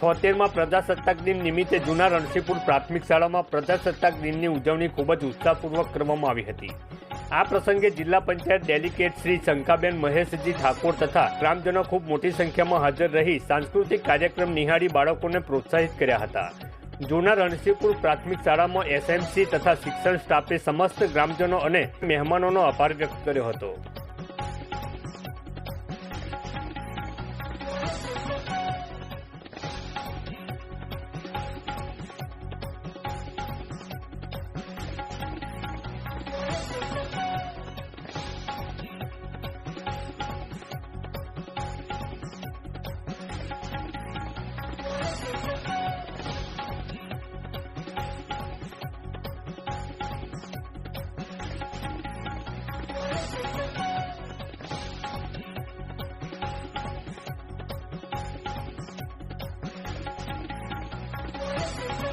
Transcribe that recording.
છોતેરમાં પ્રજાસત્તાક દિન નિમિત્તે જૂના રણસીપુર પ્રાથમિક શાળામાં પ્રજાસત્તાક દિનની ઉજવણી ખૂબ જ ઉત્સાહપૂર્વક કરવામાં આવી હતી. આ પ્રસંગે જિલ્લા પંચાયત ડેલિગેટ શ્રી શંકાબેન મહેશજી ઠાકોર તથા ગ્રામજનો ખૂબ મોટી સંખ્યામાં હાજર રહી સાંસ્કૃતિક કાર્યક્રમ નિહાળી બાળકોને પ્રોત્સાહિત કર્યા હતા. જૂના રણસીપુર પ્રાથમિક શાળામાં એસએમસી તથા શિક્ષણ સ્ટાફે સમસ્ત ગ્રામજનો અને મહેમાનોનો આભાર વ્યક્ત કર્યો હતો. Thank you.